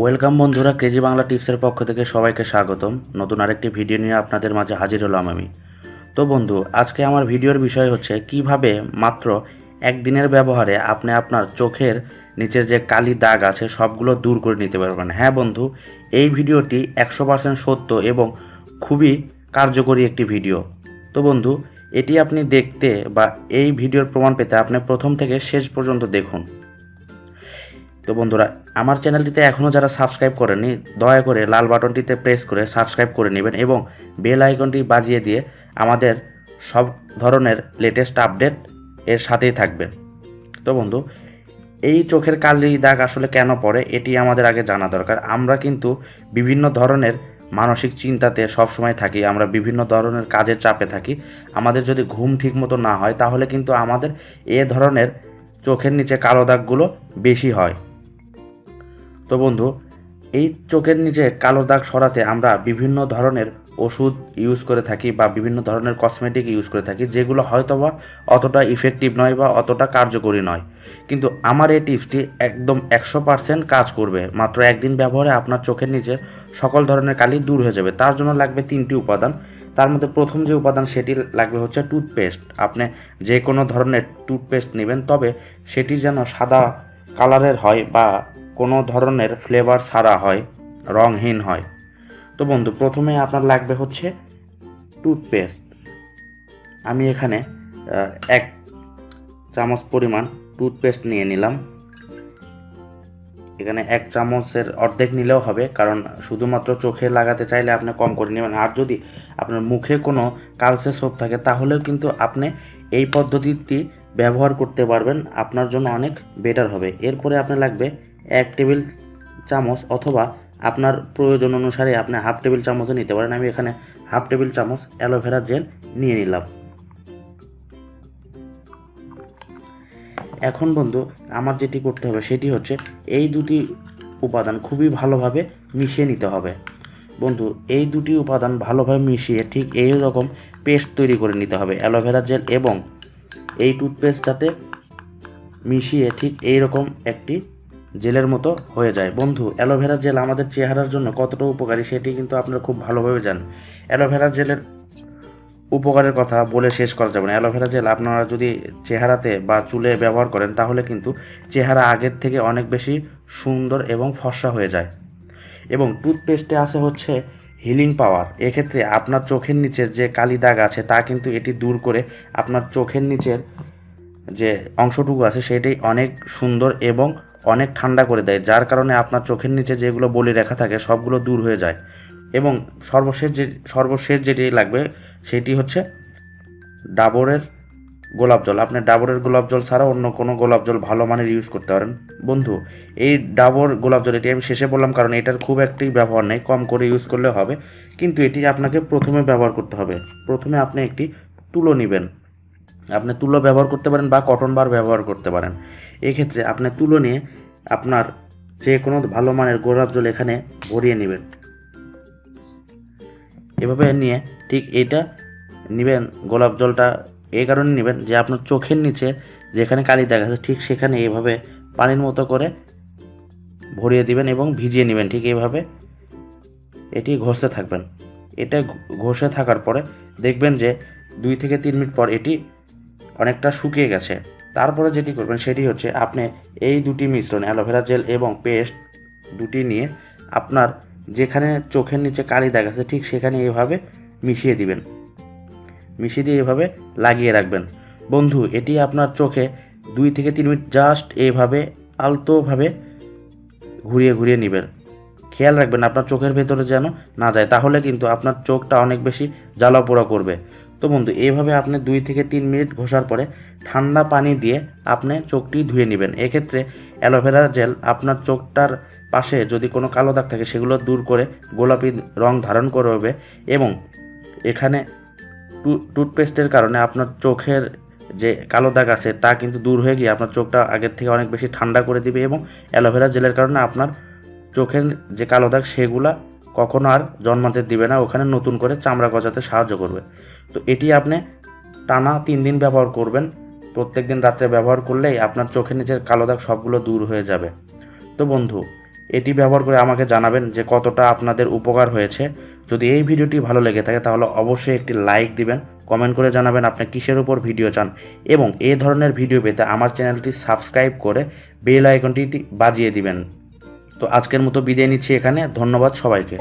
Welcome বন্ধুরা, KG Bangla টিপসের পক্ষ থেকে সবাইকে স্বাগতম। নতুন আরেকটি ভিডিও নিয়ে আপনাদের মাঝে হাজির হলাম আমি। তো বন্ধু, আজকে আমার ভিডিওর বিষয় হচ্ছে, কীভাবে মাত্র একদিনের ব্যবহারে আপনি আপনার চোখের নিচের যে কালি দাগ আছে, সবগুলো দূর করে নিতে পারবেন। হ্যাঁ বন্ধু, এই ভিডিওটি একশো পার্সেন্ট সত্য এবং খুবই কার্যকরী একটি ভিডিও। তো বন্ধু, এটি আপনি দেখতে বা এই ভিডিওর প্রমাণ পেতে আপনি প্রথম থেকে শেষ পর্যন্ত দেখুন। তো বন্ধুরা আমার চ্যানেলটিতে এখনও যারা সাবস্ক্রাইব করেনি দয়া করে লাল বাটনটিতে প্রেস করে সাবস্ক্রাইব করে নেবেন এবং বেল আইকনটি বাজিয়ে দিয়ে আমাদের সব ধরনের লেটেস্ট আপডেট এর সাথেই থাকবেন। তো বন্ধু, এই চোখের কালি দাগ আসলে কেন পড়ে এটি আমাদের আগে জানা দরকার। আমরা কিন্তু বিভিন্ন ধরনের মানসিক চিন্তাতে সবসময় থাকি, আমরা বিভিন্ন ধরনের কাজের চাপে থাকি। আমাদের যদি ঘুম ঠিক মতো না হয়, তাহলে কিন্তু আমাদের এ ধরনের চোখের নিচে কালো দাগগুলো বেশি হয়। তো বন্ধু, এই চোখের নিচে কালো দাগ সরাতে আমরা বিভিন্ন ধরনের ওষুধ ইউজ করে থাকি বা বিভিন্ন ধরনের কসমেটিক ইউজ করে থাকি, যেগুলো হয়তো বা অতটা ইফেক্টিভ নয় বা অতটা কার্যকরী নয়। কিন্তু আমার এই টিপসটি একদম একশো পার্সেন্ট কাজ করবে। মাত্র একদিন ব্যবহারে আপনার চোখের নিচে সকল ধরনের কালি দূর হয়ে যাবে। তার জন্য লাগবে তিনটি উপাদান। তার মধ্যে প্রথম যে উপাদান সেটি লাগবে হচ্ছে টুথপেস্ট আপনি যে কোনো ধরনের টুথপেস্ট নেবেন, তবে সেটি যেন সাদা কালারের হয় বা কোনো ধরনের ফ্লেভার ছাড়া হয় রংহীন হয়। তো বন্ধু, প্রথমে আপনার লাগবে হচ্ছে টুথপেস্ট আমি এখানে এক চামচ পরিমাণ টুথপেস্ট নিয়ে নিলাম। এখানে এক চামচের অর্ধেক নিলেও হবে, কারণ শুধুমাত্র চোখে লাগাতে চাইলে আপনি কম করে নেবেন। আর যদি আপনার মুখে কোনো কালসে সোপ থাকে, তাহলেও কিন্তু আপনি এই পদ্ধতিটি ব্যবহার করতে পারবেন, আপনার জন্য অনেক বেটার হবে। এরপরে আপনার লাগবে এক টেবিল চামচ অথবা আপনার প্রয়োজন অনুসারে আপনি হাফ টেবিল চামচও নিতে পারেন। আমি এখানে হাফ টেবিল চামচ অ্যালোভেরা জেল নিয়ে নিলাম। এখন বন্ধু, আমার যেটি করতে হবে সেটি হচ্ছে এই দুটি উপাদান খুবই ভালোভাবে মিশিয়ে নিতে হবে। বন্ধু, এই দুটি উপাদান ভালোভাবে মিশিয়ে ঠিক এই রকম পেস্ট তৈরি করে নিতে হবে। অ্যালোভেরা জেল এবং এই টুথপেস্টটাতে মিশিয়ে ঠিক এই রকম একটি জেলের মতো হয়ে যায়। বন্ধু অ্যালোভেরা জেল আমাদের চেহারার জন্য কতটা উপকারী সেটি কিন্তু আপনারা খুব ভালোভাবে জানেন। অ্যালোভেরা জেলের উপকারের কথা বলে শেষ করা যাবে না। অ্যালোভেরা জেল আপনারা যদি চেহারাতে বা চুলে ব্যবহার করেন, তাহলে কিন্তু চেহারা আগের থেকে অনেক বেশি সুন্দর এবং ফর্সা হয়ে যায়। এবং টুথপেস্টে আছে হচ্ছে হিলিং পাওয়ার এক্ষেত্রে আপনার চোখের নিচের যে কালি দাগ আছে, তা কিন্তু এটি দূর করে আপনার চোখের নিচের যে অংশটুকু আছে সেটাই অনেক সুন্দর এবং অনেক ঠান্ডা করে দেয়, যার কারণে আপনার চোখের নিচে যেগুলো বলি রেখা থাকে, সবগুলো দূর হয়ে যায়। এবং সর্বশেষ যে সর্বশেষ যেটি লাগবে, সেটি হচ্ছে ডাবরের গোলাপ জল। আপনি ডাবরের গোলাপ জল ছাড়া অন্য কোনো গোলাপ জল ভালো মানের ইউজ করতে পারেন। বন্ধু, এই ডাবর গোলাপ জল, এটি আমি শেষে বললাম কারণ এটার খুব একটি ব্যবহার নেই, কম করে ইউজ করলে হবে। কিন্তু এটি আপনাকে প্রথমে ব্যবহার করতে হবে। প্রথমে আপনি একটি তুলো নেবেন। আপনি তুলো ব্যবহার করতে পারেন বা কটন বার ব্যবহার করতে পারেন। এক্ষেত্রে আপনি তুলো নিয়ে আপনার যে কোনো ভালো মানের গোলাপ জল এখানে ভরিয়ে নেবেন। এভাবে নিয়ে ঠিক এটা নেবেন, গোলাপ জলটা এই কারণে নেবেন যে আপনার চোখের নিচে যেখানে কালি দেখা যাচ্ছে, ঠিক সেখানে এইভাবে পানির মতো করে ভরিয়ে দিবেন এবং ভিজিয়ে নেবেন, ঠিক এইভাবে এটি ঘষতে থাকবেন। এটা ঘষে থাকার পরে দেখবেন যে দুই থেকে তিন মিনিট পর এটি অনেকটা শুকিয়ে গেছে। তারপরে যেটি করবেন সেটি হচ্ছে আপনি এই দুটি মিশ্রণ, অ্যালোভেরা জেল এবং পেস্ট দুটি নিয়ে আপনার যেখানে চোখের নিচে কালি দাগ আছে ঠিক সেখানে এইভাবে মিশিয়ে দিবেন। মিশিয়ে দিয়ে এভাবে লাগিয়ে রাখবেন। বন্ধু, এটি আপনার চোখে দুই থেকে তিন মিনিট জাস্ট এইভাবে আলতোভাবে ঘুরিয়ে ঘুরিয়ে নেবেন। খেয়াল রাখবেন আপনার চোখের ভেতরে যেন না যায়, তাহলে কিন্তু আপনার চোখটা অনেক বেশি জ্বালা পোড়া করবে। তো বন্ধু এইভাবে আপনি দুই থেকে তিন মিনিট ঘষার পরে ঠান্ডা পানি দিয়ে আপনি চোখটি ধুয়ে নেবেন। এক্ষেত্রে অ্যালোভেরা জেল আপনার চোখটার পাশে যদি কোনো কালো দাগ থাকে, সেগুলো দূর করে গোলাপি রং ধারণ করবে এবং এখানে টুথপেস্টের কারণে আপনার চোখের যে কালো দাগ আছে, তা কিন্তু দূর হয়ে গিয়ে আপনার চোখটা আগের থেকে অনেক বেশি ঠান্ডা করে দিবে এবং অ্যালোভেরা জেলের কারণে আপনার চোখের যে কালো দাগ, সেগুলা কখনো আর জন্মাতে দিবে না। ওখানে নতুন করে চামড়া গজাতে সাহায্য করবে। তো এটি আপনি টানা তিন দিন ব্যবহার করবেন। প্রত্যেক দিন রাত্রে ব্যবহার করলেই আপনার চোখের নিচের কালো দাগ সবগুলো দূর হয়ে যাবে। তো বন্ধু, এটি ব্যবহার করে আমাকে জানাবেন যে কতটা আপনাদের উপকার হয়েছে। যদি এই ভিডিওটি ভালো লেগে থাকে, তাহলে অবশ্যই একটি লাইক দিবেন, কমেন্ট করে জানাবেন আপনি কিসের উপর ভিডিও চান। এবং এ ধরনের ভিডিও পেতে আমার চ্যানেলটি সাবস্ক্রাইব করে বেল আইকনটি বাজিয়ে দিবেন। তো আজকের মতো বিদায় নিচ্ছি এখানে, ধন্যবাদ সবাইকে।